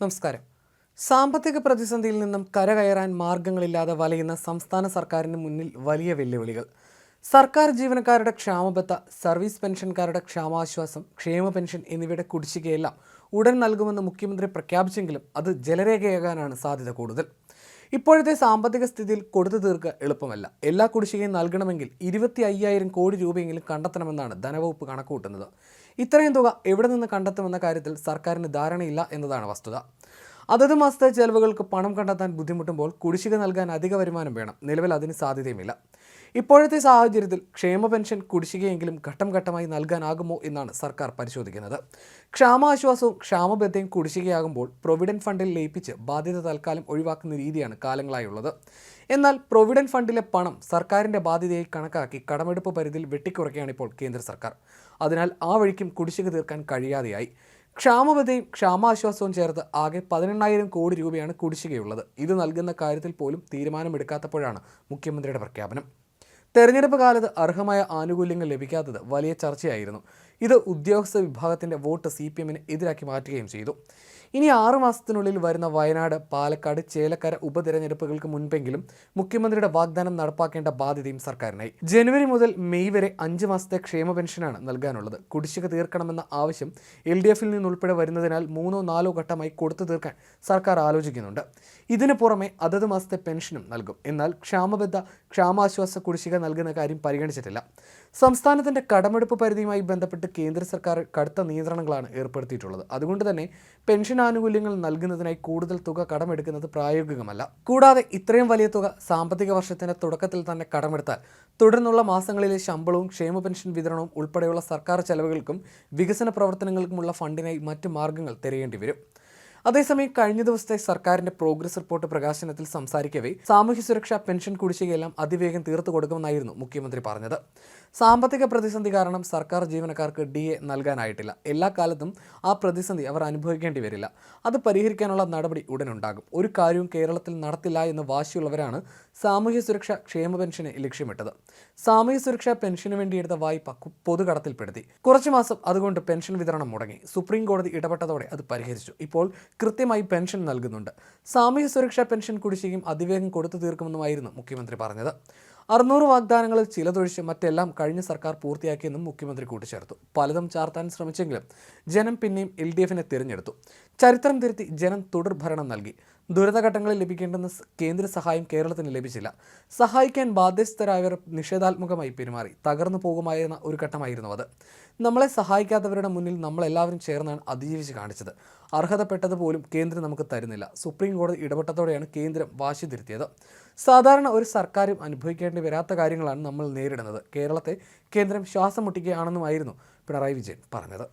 നമസ്കാരം. സാമ്പത്തിക പ്രതിസന്ധിയിൽ നിന്നും കരകയറാൻ മാർഗങ്ങളില്ലാതെ വലയുന്ന സംസ്ഥാന സർക്കാരിന് മുന്നിൽ വലിയ വെല്ലുവിളികൾ. സർക്കാർ ജീവനക്കാരുടെ ക്ഷാമബത്ത സർവീസ് പെൻഷൻകാരുടെ ക്ഷാമാശ്വാസം ക്ഷേമ പെൻഷൻ എന്നിവയുടെ കുടിശ്ശികയെല്ലാം ഉടൻ നൽകുമെന്ന് മുഖ്യമന്ത്രി പ്രഖ്യാപിച്ചെങ്കിലും അത് ജലരേഖയാകാനാണ് സാധ്യത കൂടുതൽ. ഇപ്പോഴത്തെ സാമ്പത്തിക സ്ഥിതിയിൽ കൊടുത്തു തീർക്കുക എളുപ്പമല്ല. എല്ലാ കുടിശ്ശികയും നൽകണമെങ്കിൽ ഇരുപത്തി അയ്യായിരം കോടി രൂപയെങ്കിലും കണ്ടെത്തണമെന്നാണ് ധനവകുപ്പ് കണക്കുകൂട്ടുന്നത്. ഇത്രയും തുക എവിടെ നിന്ന് കണ്ടെത്തുമെന്ന കാര്യത്തിൽ സർക്കാരിന് ധാരണയില്ല എന്നതാണ് വസ്തുത. അതത് മാസത്തെ ചെലവുകൾക്ക് പണം കണ്ടെത്താൻ ബുദ്ധിമുട്ടുമ്പോൾ കുടിശ്ശിക നൽകാൻ അധിക വരുമാനം വേണം. നിലവിൽ അതിന് സാധ്യതയുമില്ല. ഇപ്പോഴത്തെ സാഹചര്യത്തിൽ ക്ഷേമ പെൻഷൻ കുടിശ്ശികയെങ്കിലും ഘട്ടം ഘട്ടമായി നൽകാനാകുമോ എന്നാണ് സർക്കാർ പരിശോധിക്കുന്നത്. ക്ഷാമാശ്വാസവും ക്ഷാമബദ്ധയും കുടിശ്ശികയാകുമ്പോൾ പ്രൊവിഡന്റ് ഫണ്ടിൽ ലയിപ്പിച്ച് ബാധ്യത തൽക്കാലം ഒഴിവാക്കുന്ന രീതിയാണ് കാലങ്ങളായുള്ളത്. എന്നാൽ പ്രൊവിഡന്റ് ഫണ്ടിലെ പണം സർക്കാരിന്റെ ബാധ്യതയായി കണക്കാക്കി കടമെടുപ്പ് പരിധിയിൽ വെട്ടിക്കുറയ്ക്കുകയാണ് ഇപ്പോൾ കേന്ദ്ര സർക്കാർ. അതിനാൽ ആ വഴിക്കും കുടിശ്ശിക തീർക്കാൻ കഴിയാതെയായി. ക്ഷാമബദ്ധയും ക്ഷാമാശ്വാസവും ചേർത്ത് ആകെ പതിനെണ്ണായിരം കോടി രൂപയാണ് കുടിശ്ശികയുള്ളത്. ഇത് നൽകുന്ന കാര്യത്തിൽ പോലും തീരുമാനമെടുക്കാത്തപ്പോഴാണ് മുഖ്യമന്ത്രിയുടെ പ്രഖ്യാപനം. തെരഞ്ഞെടുപ്പ് കാലത്ത് അർഹമായ ആനുകൂല്യങ്ങൾ ലഭിക്കാത്തത് വലിയ ചർച്ചയായിരുന്നു. ഇത് ഉദ്യോഗസ്ഥ വിഭാഗത്തിന്റെ വോട്ട് സി പി എമ്മിന് എതിരാക്കി മാറ്റുകയും ചെയ്തു. ഇനി ആറു മാസത്തിനുള്ളിൽ വരുന്ന വയനാട് പാലക്കാട് ചേലക്കര ഉപതെരഞ്ഞെടുപ്പുകൾക്ക് മുൻപെങ്കിലും മുഖ്യമന്ത്രിയുടെ വാഗ്ദാനം നടപ്പാക്കേണ്ട ബാധ്യതയും സർക്കാരിനായി. ജനുവരി മുതൽ മെയ് വരെ അഞ്ച് മാസത്തെ ക്ഷേമ പെൻഷനാണ് നൽകാനുള്ളത്. കുടിശ്ശിക തീർക്കണമെന്ന ആവശ്യം എൽ ഡി എഫിൽ നിന്നുൾപ്പെടെ വരുന്നതിനാൽ മൂന്നോ നാലോ ഘട്ടമായി കൊടുത്തു തീർക്കാൻ സർക്കാർ ആലോചിക്കുന്നുണ്ട്. ഇതിനു പുറമെ അതത് മാസത്തെ പെൻഷനും നൽകും. എന്നാൽ ക്ഷാമബദ്ധ ക്ഷാമാശ്വാസ കുടിശ്ശിക നൽകുന്ന കാര്യം പരിഗണിച്ചിട്ടില്ല. സംസ്ഥാനത്തിന്റെ കടമെടുപ്പ് പരിധിയുമായി ബന്ധപ്പെട്ട് കേന്ദ്ര സർക്കാർ കടുത്ത നിയന്ത്രണങ്ങളാണ് ഏർപ്പെടുത്തിയിട്ടുള്ളത്. അതുകൊണ്ട് തന്നെ പെൻഷൻ ആനുകൂല്യങ്ങൾ നൽകുന്നതിനായി കൂടുതൽ തുക കടമെടുക്കുന്നത് പ്രായോഗികമല്ല. കൂടാതെ ഇത്രയും വലിയ തുക സാമ്പത്തിക വർഷത്തിന്റെ തുടക്കത്തിൽ തന്നെ കടമെടുത്താൽ തുടർന്നുള്ള മാസങ്ങളിലെ ശമ്പളവും ക്ഷേമ പെൻഷൻ വിതരണവും ഉൾപ്പെടെയുള്ള സർക്കാർ ചെലവുകൾക്കും വികസന പ്രവർത്തനങ്ങൾക്കുമുള്ള ഫണ്ടിനായി മറ്റു മാർഗങ്ങൾ തിരയേണ്ടി വരും. അതേസമയം കഴിഞ്ഞ ദിവസത്തെ സർക്കാരിന്റെ പ്രോഗ്രസ് റിപ്പോർട്ട് പ്രകാശനത്തിൽ സംസാരിക്കവേ സാമൂഹ്യ സുരക്ഷാ പെൻഷൻ കുടിശ്ശികയെല്ലാം അതിവേഗം തീർത്തു കൊടുക്കുമെന്നായിരുന്നു മുഖ്യമന്ത്രി പറഞ്ഞത്. സാമ്പത്തിക പ്രതിസന്ധി കാരണം സർക്കാർ ജീവനക്കാർക്ക് ഡി എ നൽകാനായിട്ടില്ല. എല്ലാ കാലത്തും ആ പ്രതിസന്ധി അവർ അനുഭവിക്കേണ്ടി വരില്ല. അത് പരിഹരിക്കാനുള്ള നടപടി ഉടനുണ്ടാകും. ഒരു കാര്യവും കേരളത്തിൽ നടത്തില്ല എന്ന് വാശിയുള്ളവരാണ് സാമൂഹ്യ സുരക്ഷ ക്ഷേമ പെൻഷനെ ലക്ഷ്യമിട്ടത്. സാമൂഹ്യ സുരക്ഷാ പെൻഷന് വേണ്ടി എടുത്ത വായ്പ പൊതുകടത്തിൽപ്പെടുത്തി. കുറച്ചു മാസം അതുകൊണ്ട് പെൻഷൻ വിതരണം മുടങ്ങി. സുപ്രീം കോടതി ഇടപെട്ടതോടെ അത് പരിഹരിച്ചു. ഇപ്പോൾ കൃത്യമായി പെൻഷൻ നൽകുന്നുണ്ട്. സാമൂഹ്യ സുരക്ഷാ പെൻഷൻ കുടിശ്ശികയും അതിവേഗം കൊടുത്തു തീർക്കുമെന്നുമായിരുന്നു മുഖ്യമന്ത്രി പറഞ്ഞത്. അറുന്നൂറ് വാഗ്ദാനങ്ങളിൽ ചിലതൊഴിച്ച് മറ്റെല്ലാം കഴിഞ്ഞ സർക്കാർ പൂർത്തിയാക്കിയെന്നും മുഖ്യമന്ത്രി കൂട്ടിച്ചേർത്തു. പലതും ചാർത്താൻ ശ്രമിച്ചെങ്കിലും ജനം പിന്നെയും എൽ ഡി എഫിനെ തിരഞ്ഞെടുത്തു. ചരിത്രം തിരുത്തി ജനം തുടർഭരണം നൽകി. ദുരിതഘട്ടങ്ങളിൽ ലഭിക്കേണ്ടുന്ന കേന്ദ്ര സഹായം കേരളത്തിന് ലഭിച്ചില്ല. സഹായിക്കാൻ ബാധ്യസ്ഥരായവർ നിഷേധാത്മകമായി പെരുമാറി. തകർന്നു പോകുമായിരുന്ന ഒരു ഘട്ടമായിരുന്നു അത്. നമ്മളെ സഹായിക്കാത്തവരുടെ മുന്നിൽ നമ്മളെല്ലാവരും ചേർന്നാണ് അതിജീവിച്ച് കാണിച്ചത്. അർഹതപ്പെട്ടത് പോലും കേന്ദ്രം നമുക്ക് തരുന്നില്ല. സുപ്രീം കോടതി ഇടപെട്ടതോടെയാണ് കേന്ദ്രം വാശി തിരുത്തിയത്. സാധാരണ ഒരു സർക്കാരും അനുഭവിക്കേണ്ടി വരാത്ത കാര്യങ്ങളാണ് നമ്മൾ നേരിടുന്നത്. കേരളത്തെ കേന്ദ്രം ശ്വാസം മുട്ടിക്കുകയാണെന്നുമായിരുന്നു പിണറായി വിജയൻ പറഞ്ഞത്.